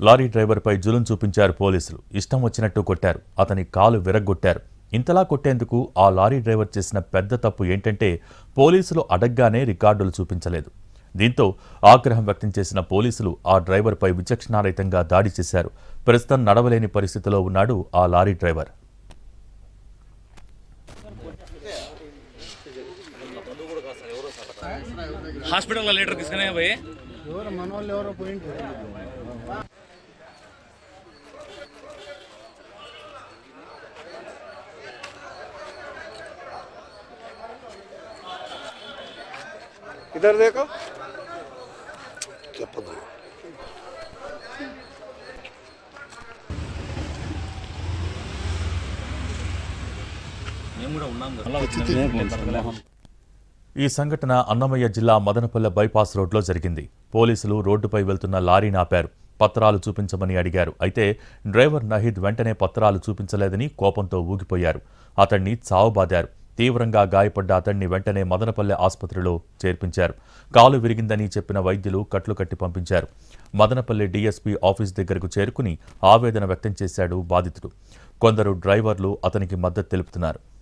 Lorry డ్రైవర్పై జులుం చూపించారు పోలీసులు. ఇష్టం వచ్చినట్టు కొట్టారు. అతని కాలు విరగ్గొట్టారు. ఇంతలా కొట్టేందుకు ఆ లారీ డ్రైవర్ చేసిన పెద్ద తప్పు ఏంటంటే పోలీసులు అడగ్గానే రికార్డులు చూపించలేదు. దీంతో ఆగ్రహం వ్యక్తం చేసిన పోలీసులు ఆ డ్రైవర్పై విచక్షణారహితంగా దాడి చేశారు. ప్రస్తుతం నడవలేని పరిస్థితిలో ఉన్నాడు ఆ లారీ డ్రైవర్. హాస్పిటల్లో లీటర్ తీసుకునే పోయి ఎవరు మన వాళ్ళు ఎవరో పోయింటి इधर देखो మేము కూడా ఉన్నాం కదా ఈ సంఘటన అన్నమయ్య జిల్లా మదనపల్లె బైపాస్ రోడ్లో జరిగింది. పోలీసులు రోడ్డుపై వెళ్తున్న లారీని ఆపారు పత్రాలు చూపించమని అడిగారు. అయితే డ్రైవర్ నహీద్ వెంటనే పత్రాలు చూపించలేదని కోపంతో ఊగిపోయారు. అతన్ని చావుబాదారు. తీవ్రంగా గాయపడ్డ అతన్ని వెంటనే మదనపల్లె ఆసుపత్రిలో చేర్పించారు. కాలు విరిగిందని చెప్పిన వైద్యులు కట్లు కట్టి పంపించారు. మదనపల్లె డీఎస్పీ ఆఫీస్ దగ్గరకు చేరుకుని ఆవేదన వ్యక్తం చేశాడు బాధితుడు. కొందరు డ్రైవర్లు అతనికి మద్దతు తెలుపుతున్నారు.